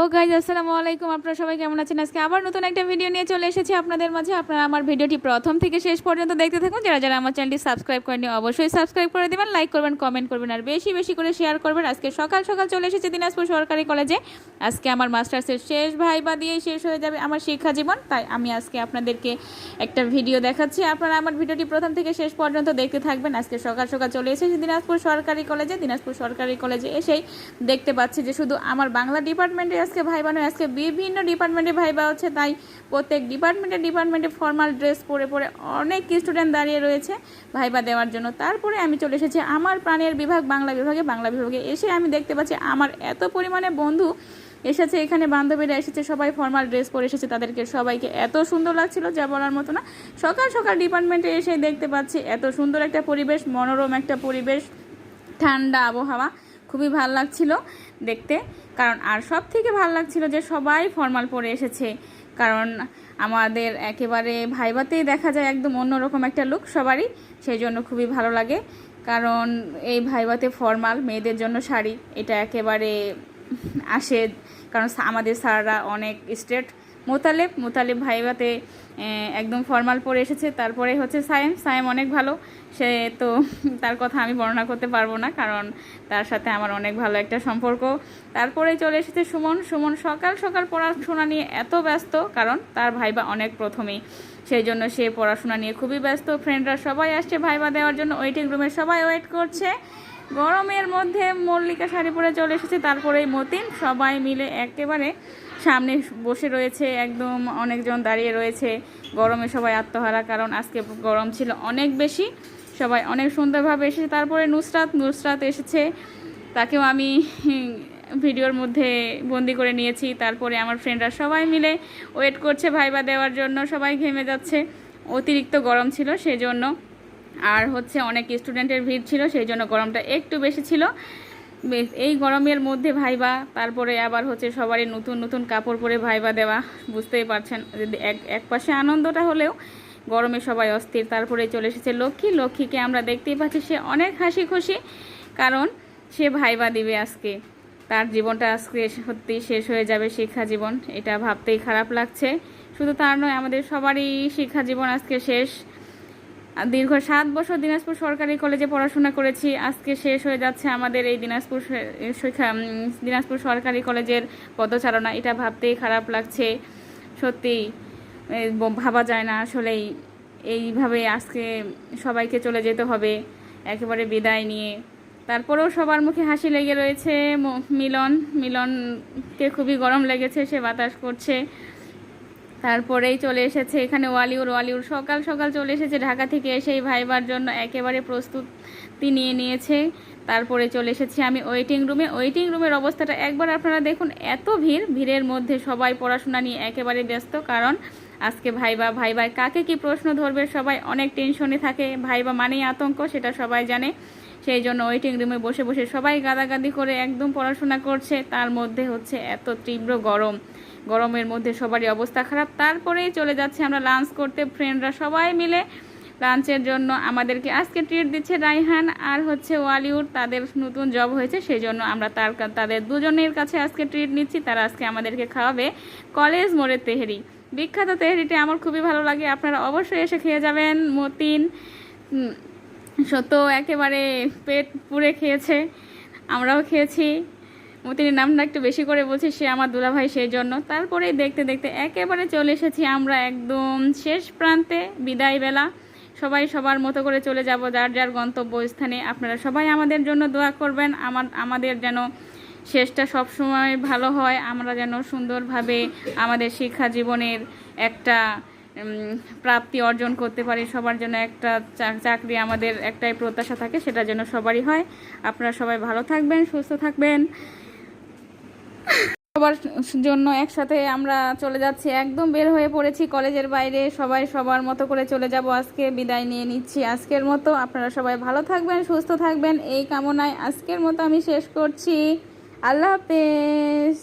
ও guys আসসালামু আলাইকুম। আপনারা সবাই কেমন আছেন? আজকে আবার নতুন একটা ভিডিও নিয়ে চলে এসেছি আপনাদের মাঝে। আপনারা আমার ভিডিওটি প্রথম থেকে শেষ পর্যন্ত দেখতে থাকুন। যারা যারা আমার চ্যানেলটি সাবস্ক্রাইব করেনি অবশ্যই সাবস্ক্রাইব করে দেবেন লাইক করবেন কমেন্ট করবেন, আর বেশি বেশি করে শেয়ার করবেন। আজকে সকাল সকাল চলে এসেছে দিনাজপুর সরকারি কলেজে আজকে আমার মাস্টার্সের শেষ ভাইবা দিয়ে শেষ হয়ে যাবে আমার শিক্ষা জীবন। তাই আমি আজকে আপনাদেরকে একটা ভিডিও দেখাচ্ছি। আপনারা আমার ভিডিওটি প্রথম থেকে শেষ পর্যন্ত দেখতে থাকবেন। আজকে সকাল সকাল চলে এসেছি দিনাজপুর সরকারি কলেজে দিনাজপুর সরকারি কলেজে এসেই দেখতে পাচ্ছি যে শুধু আমার বাংলা ডিপার্টমেন্টে আজকে ভাইবা নয় আজকে বিভিন্ন ডিপার্টমেন্টে ভাইবা হচ্ছে, তাই প্রত্যেক ডিপার্টমেন্টে ডিপার্টমেন্টে ফর্মাল ড্রেস পরে পরে অনেক স্টুডেন্ট দাঁড়িয়ে রয়েছে ভাইবা দেওয়ার জন্য। তারপরে আমি চলে এসেছি আমার প্রাণের বিভাগ, বাংলা বিভাগে বাংলা বিভাগে। এসে আমি দেখতে পাচ্ছি আমার এত পরিমাণে বন্ধু এসেছে, এখানে বান্ধবীরা এসেছে, সবাই ফর্মাল ড্রেস পরে এসেছে, তাদেরকে সবাইকে এত সুন্দর লাগছিল যা বলার মতো না। সকাল সকাল ডিপার্টমেন্টে এসে দেখতে পাচ্ছি এত সুন্দর একটা পরিবেশ, মনোরম একটা পরিবেশ, ঠান্ডা আবহাওয়া, খুবই ভালো লাগছিল। দেখতে। কারণ আর সব থেকে ভালো লাগছিল যে সবাই ফর্মাল পরে এসেছে। কারণ আমাদের একেবারে ভাইবাতেই দেখা যায় একদম অন্যরকম একটা লুক সবারই সেই জন্য খুবই ভালো লাগে। কারণ এই ভাইবাতে ফর্মাল, মেয়েদের জন্য শাড়ি, এটা একেবারে আসে। কারণ আমাদের স্যাররা অনেক স্ট্রেট মোতালেব মোতালেব ভাইবাতে একদম ফর্মাল পরে এসেছে। তারপরে হচ্ছে সায়েম। সায়েম অনেক ভালো। সে তো তার কথা আমি বর্ণনা করতে পারব না, কারণ তার সাথে আমার অনেক ভালো একটা সম্পর্ক। তারপরে চলে এসেছে সুমন। সুমন সকাল সকাল পড়াশোনা নিয়ে এত ব্যস্ত, কারণ তার ভাইবা অনেক প্রথমেই। সেই জন্য সে পড়াশোনা নিয়ে খুবই ব্যস্ত। ফ্রেন্ডরা সবাই আসছে ভাইবা দেওয়ার জন্য। ওয়েটিং রুমে সবাই ওয়েট করছে। গরমের মধ্যে মল্লিকা শাড়ি পরে চলে এসেছে, তারপরে মতিন। সবাই মিলে একেবারে সামনে বসে রয়েছে, একদম অনেকজন দাঁড়িয়ে রয়েছে। গরমে সবাই আত্মহারা, কারণ আজকে গরম ছিল অনেক বেশি। সবাই অনেক সুন্দরভাবে এসেছে। তারপরে নুসরাত নুসরাত এসেছে। তাকেও আমি ভিডিওর মধ্যে বন্দি করে নিয়েছি। তারপরে আমার ফ্রেন্ডরা সবাই মিলে ওয়েট করছে ভাইবা দেওয়ার জন্য। সবাই ঘেমে যাচ্ছে। অতিরিক্ত গরম ছিল সেই জন্য আর হচ্ছে অনেক স্টুডেন্টের ভিড় ছিল, সেই জন্য গরমটা একটু বেশি ছিল। এই গরমের মধ্যে ভাইবা, তারপরে আবার হচ্ছে সবারই নতুন নতুন কাপড় পরে ভাইবা দেওয়া, বুঝতেই পারছেন। এক এক পাশে আনন্দটা হলেও গরমে সবাই অস্থির। তারপরে চলে এসেছে লক্ষ্মী। লক্ষ্মীকে আমরা দেখতেই পাচ্ছি, সে অনেক হাসি খুশি কারণ সে ভাইবা দিবে আজকে। তার জীবনটা আজকে সত্যি শেষ হয়ে যাবে শিক্ষা জীবন। এটা ভাবতেই খারাপ লাগছে। শুধু তার নয়, আমাদের সবারই শিক্ষা জীবন আজকে শেষ। দীর্ঘ সাত বছর দিনাজপুর সরকারি কলেজে পড়াশোনা করেছি। আজকে শেষ হয়ে যাচ্ছে আমাদের এই দিনাজপুর দিনাজপুর সরকারি কলেজের পদচারণা। এটা ভাবতেই খারাপ লাগছে। সত্যি ভাবা যায় না আসলেই। এইভাবে আজকে সবাইকে চলে যেতে হবে, একেবারে বিদায় নিয়ে। তারপরেও সবার মুখে হাসি লেগে রয়েছে মিলন। মিলনকে খুবই গরম লেগেছে, সে বাতাস করছে। তারপরেই চলে এসেছে এখানে ওয়ালিউর। ওয়ালিউর সকাল সকাল চলে এসেছে ঢাকা থেকে এসে এই ভাইবার জন্য একেবারে প্রস্তুতি নিয়ে নিয়েছে। তারপরে চলে এসেছি আমি ওয়েটিং রুমে ওয়েটিং রুমের অবস্থাটা একবার আপনারা দেখুন, এত ভিড়। ভিড়ের মধ্যে সবাই পড়াশোনা নিয়ে একেবারে ব্যস্ত, কারণ আজকে ভাইবা ভাইবাই কাকে কি প্রশ্ন ধরবে সবাই অনেক টেনশনে থাকে। ভাইবা মানেই আতঙ্ক, সেটা সবাই জানে। সেই জন্য ওয়েটিং রুমে বসে বসে সবাই গাদাগাদি করে একদম পড়াশোনা করছে। তার মধ্যে হচ্ছে এত তীব্র গরম। গরমের মধ্যে সবারই অবস্থা খারাপ। তারপরেই চলে যাচ্ছে আমরা লাঞ্চ করতে। ফ্রেন্ডরা সবাই মিলে লাঞ্চের জন্য আমাদেরকে আজকে ট্রিট দিচ্ছে রাইহান আর হচ্ছে ওয়ালিউড তাদের নতুন জব হয়েছে, সেই জন্য আমরা তার তাদের দুজনের কাছে আজকে ট্রিট নিচ্ছি। তারা আজকে আমাদেরকে খাওয়াবে কলেজ মোড়ের তেহেরি। বিখ্যাত তেহরিটি আমার খুবই ভালো লাগে। আপনারা অবশ্যই এসে খেয়ে যাবেন মতিন। সত্য একেবারে পেট পুড়ে খেয়েছে। আমরাও খেয়েছি। মতিনের নামটা একটু বেশি করে বলছি, সে আমার দুলাভাই সেই জন্য। তারপরেই দেখতে দেখতে একেবারে চলে এসেছি আমরা একদম শেষ প্রান্তে, বিদায় বেলা। সবাই সবার মতো করে চলে যাব যার যার গন্তব্যস্থানে। আপনারা সবাই আমাদের জন্য দোয়া করবেন। আমার, আমাদের যেন শেষটা সবসময় ভালো হয়। আমরা যেন সুন্দরভাবে আমাদের শিক্ষা জীবনের একটা প্রাপ্তি অর্জন করতে পারি, সবার জন্য একটা চাকরি আমাদের একটাই প্রত্যাশা থাকে, সেটা যেন সবারই হয়। আপনারা সবাই ভালো থাকবেন, সুস্থ থাকবেন। সবার জন্য একসাথে আমরা চলে যাচ্ছি, একদম বের হয়ে পড়েছি কলেজের বাইরে, সবাই সবার মতো করে চলে যাব আজকে, বিদায় নিয়ে নিচ্ছি আজকের মতো। আপনারা সবাই ভালো থাকবেন, সুস্থ থাকবেন, এই কামনায় আজকের মতো আমি শেষ করছি। আল্লাহ হাফেজ।